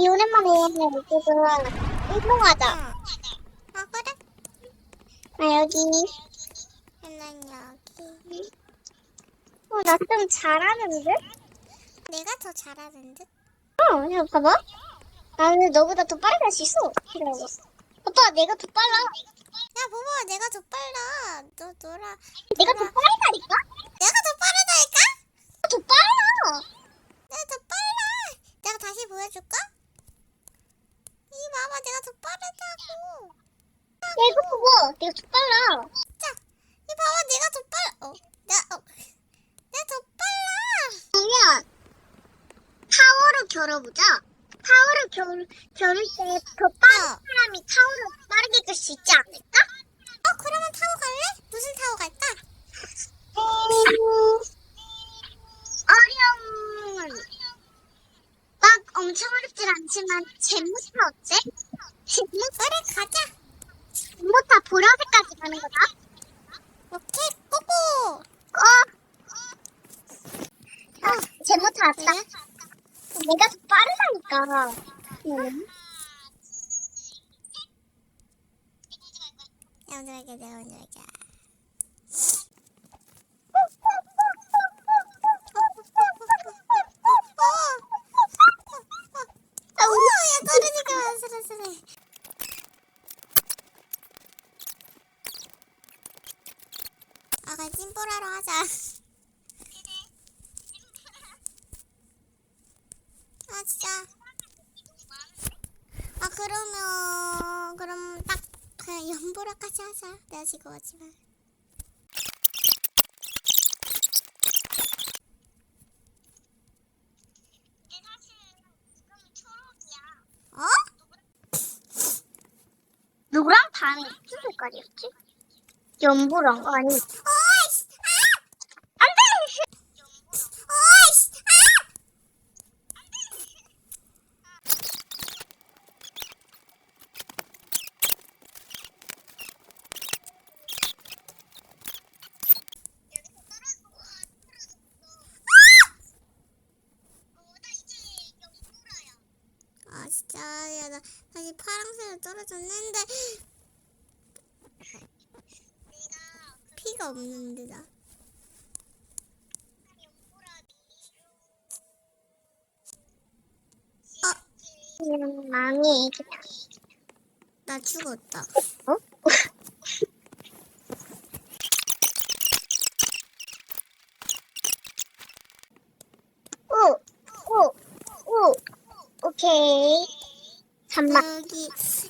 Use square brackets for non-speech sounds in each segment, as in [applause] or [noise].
이 오랜만에 그거 운동하자. 응. 아 그래? 아 여기. 난 여기. 어, 나 좀 잘하는데? 내가 더 잘하는 듯? 어, 이거 봐봐. 나는 너보다 더 빨리 갈수 있어. 이러고. 오빠, 내가 더 빨라. 야 봐봐 내가 더 빨라. 너 너라. 내가 더 빠르다니까? 내가 더 빠르다니까? 더 빨라. 내가 더 빨라. 내가 다시 보여줄까? 이 봐봐 내가 더 빠르다고. 야, 이거 봐봐. 내가 더 빨라. 자, 이 봐봐 내가 더 빨라. 어, 내가 어, 내가 더 빨라. 그러면 타워로 겨뤄보자. 타워로 겨루, 겨룰 때더 빠른 어. 사람이 타워로 빠르게 갈 수 있지 않을까? 어 그러면 타고 갈래? 무슨 타고 갈까? 음, 어려운 막 엄청 어렵진 않지만 잼모타 어때? 잼모타 그래 가자. 잼모타 보라색까지 가는 거다. 오케이 꼬꼬. 어. 아, 왔다. 네. 내가 더 빠르다니까. 응. 내가 먼저 갈게 내가 먼저 갈게. 아가 찜뽀라로 하자. 아 진짜. 아 그러면 그럼 딱 그냥 연보라까지 하자. 내가 지금 하지만. 어? 노랑 반이 무슨 색깔이었지? 연보랑 아니. 어이씨! 아! 안 돼! 어이씨! 아! 아 진짜 야나 다시 파랑색으로 떨어졌는데 피가 없는데 나 망해 그냥. 나 죽었다. 어? 오, 오, 오, 오케이. 잠만. 여기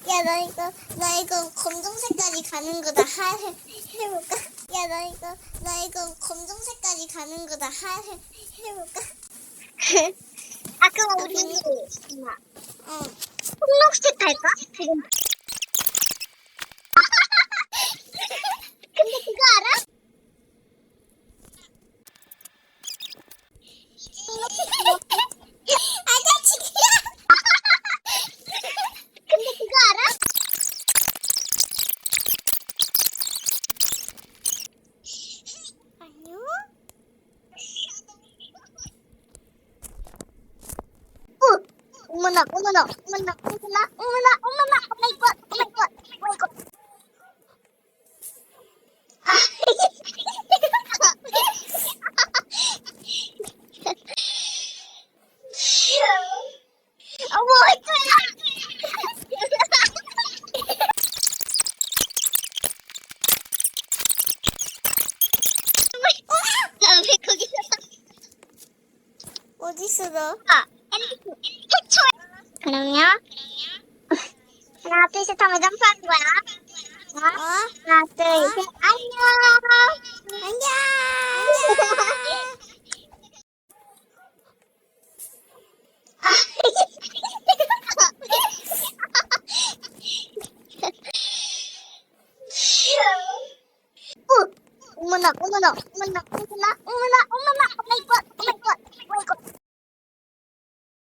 야나 이거 나 이거 검정색까지 가는 거다 하 해볼까? 야 나 이거 나 이거 검정색까지 가는 거다 하 해볼까? [laughs] 아 그럼 우리 잠깐만. 어. 폭록색 갈까? 지금. 근데 그거 알아? 아저씨야. 근데 그거 알아? 아니요? 어, 어머나, 어머나, 어머나, 어머나, 어머나, 어머나, 오마이갓, 오마이갓, 오마이갓. 어머, 어쩌야? 왜 거기서? 어디 있어 너? 아, 엔디스, 해초. 그럼요. 하나, 둘, 셋 하면 점프하는 거야. 어? 하